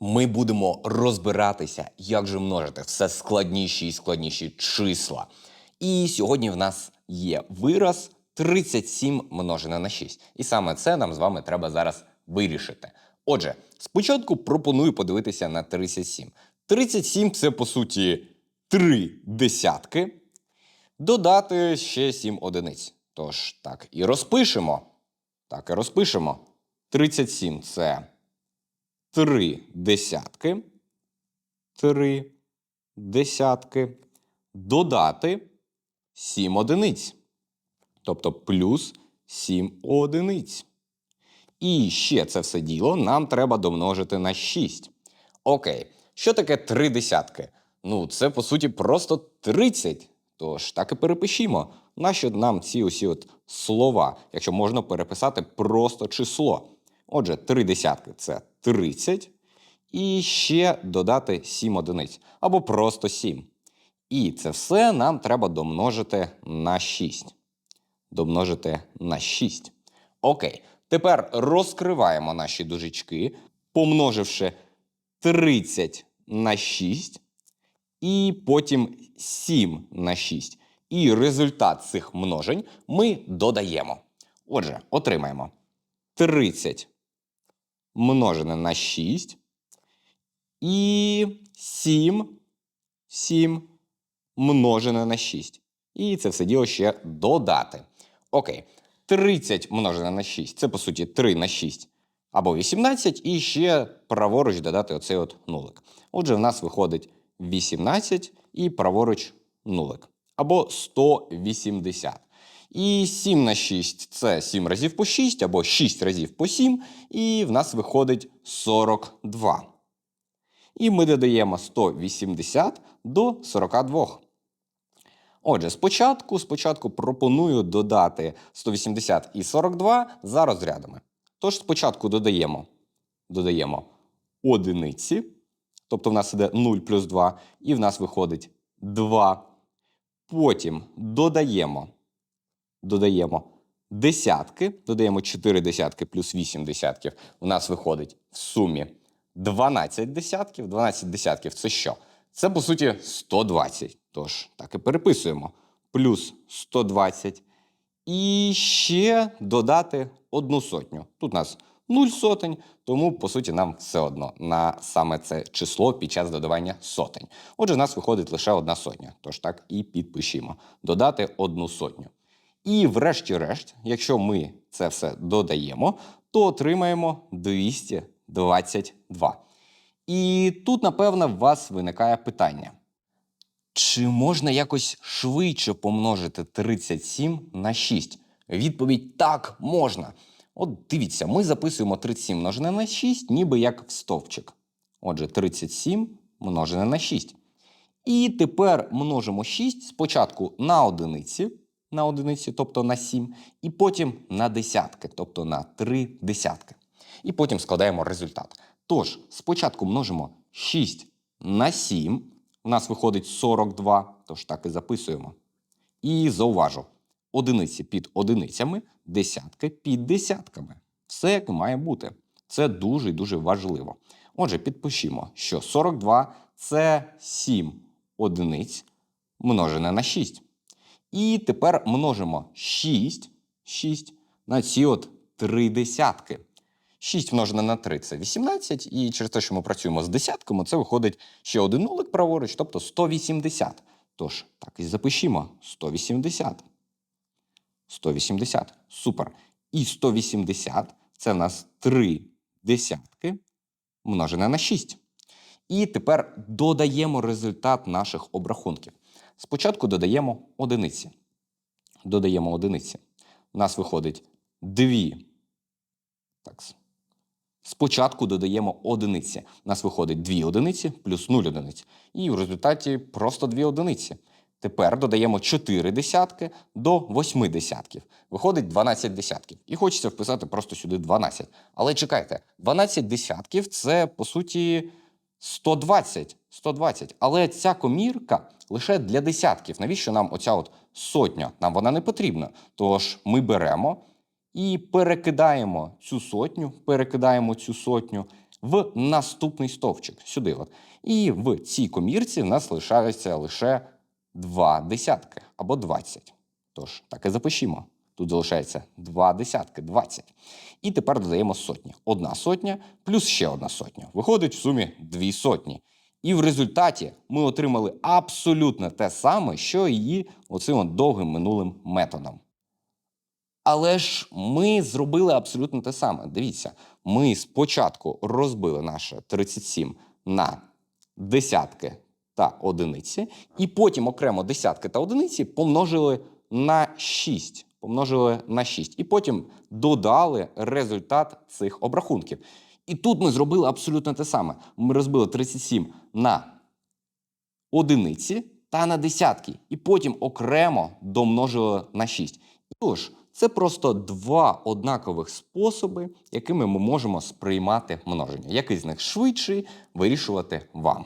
Ми будемо розбиратися, як же множити все складніші і складніші числа. І сьогодні в нас є вираз 37 множене на 6. І саме це нам з вами треба зараз вирішити. Отже, спочатку пропоную подивитися на 37. 37 це по суті 3 десятки. Додати ще 7 одиниць. Тож так і розпишемо. Так і розпишемо. 37 це 3 десятки. 3 десятки. Додати 7 одиниць. Тобто плюс 7 одиниць. І ще це все діло нам треба домножити на 6. Окей, що таке 3 десятки? Ну, це по суті просто 30. Тож так і перепишімо. Нащо нам ці усі от слова, якщо можна переписати просто число? Отже, 3 десятки це 30. І ще додати 7 одиниць. Або просто 7. І це все нам треба домножити на 6. Домножити на 6. Окей. Тепер розкриваємо наші дужечки, помноживши 30 на 6 і потім 7 на 6. І результат цих множень ми додаємо. Отже, отримаємо 30 множене на 6 і 7, 7 множене на 6. І це все діло ще додати. Окей. 30 множене на 6 це по суті 3 на 6 або 18, і ще праворуч додати оцей от нулик. Отже, в нас виходить 18 і праворуч нулик. Або 180. І 7 на 6 це 7 разів по 6, або 6 разів по 7, і в нас виходить 42. І ми додаємо 180 до 42. Отже, спочатку, спочатку пропоную додати 180 і 42 за розрядами. Тож спочатку додаємо, додаємо одиниці, тобто в нас іде 0 плюс 2, і в нас виходить 2. Потім додаємо, додаємо десятки, додаємо 4 десятки плюс 8 десятків. У нас виходить в сумі 12 десятків. 12 десятків це що? Це, по суті, 120. Тож, так і переписуємо. Плюс 120. І ще додати одну сотню. Тут у нас 0 сотень, тому, по суті, нам все одно на саме це число під час додавання сотень. Отже, в нас виходить лише одна сотня. Тож так і підпишімо. Додати одну сотню. І врешті-решт, якщо ми це все додаємо, то отримаємо 222. І тут, напевно, в вас виникає питання. Чи можна якось швидше помножити 37 на 6? Відповідь так, можна. От дивіться, ми записуємо 37 множене на 6, ніби як в стовпчик. Отже, 37 множене на 6. І тепер множимо 6 спочатку на одиниці, на одиниці, тобто на 7, і потім на десятки, тобто на 3 десятки. І потім складаємо результат. Тож, спочатку множимо 6 на 7. У нас виходить 42, тож так і записуємо. І зауважу: одиниці під одиницями, десятки під десятками. Все як має бути. Це дуже і дуже важливо. Отже, підпишімо, що 42 це 7 одиниць множене на 6. І тепер множимо 6, 6 на ці от 3 десятки. 6 множене на 3 це 18, і через те, що ми працюємо з десятками, це виходить ще один нулик праворуч, тобто 180. Тож, так і запишімо 180. 180. Супер. І 180 це в нас 3 десятки множене на 6. І тепер додаємо результат наших обрахунків. Спочатку додаємо одиниці. Додаємо одиниці. У нас виходить 2. Так. Спочатку додаємо одиниці. У нас виходить 2 одиниці плюс 0 одиниць. І в результаті просто 2 одиниці. Тепер додаємо 4 десятки до 8 десятків. Виходить 12 десятків. І хочеться вписати просто сюди 12. Але чекайте, 12 десятків це по суті 120. 120. Але ця комірка лише для десятків. Навіщо нам оця от сотня? Нам вона не потрібна. Тож ми беремо і перекидаємо цю сотню, перекидаємо цю сотню в наступний стовпчик сюди. От. І в цій комірці в нас лишаються лише два десятки або 20. Тож, так і запишімо. Тут залишається два десятки, 20. І тепер додаємо сотні. Одна сотня плюс ще одна сотня. Виходить в сумі дві сотні. І в результаті ми отримали абсолютно те саме, що і оцим довгим минулим методом. Але ж ми зробили абсолютно те саме. Дивіться, ми спочатку розбили наше 37 на десятки та одиниці, і потім окремо десятки та одиниці помножили на 6. Помножили на 6. І потім додали результат цих обрахунків. І тут ми зробили абсолютно те саме. Ми розбили 37 на одиниці та на десятки, і потім окремо домножили на 6. Тож, це просто два однакових способи, якими ми можемо сприймати множення. Який з них швидший, вирішувати вам.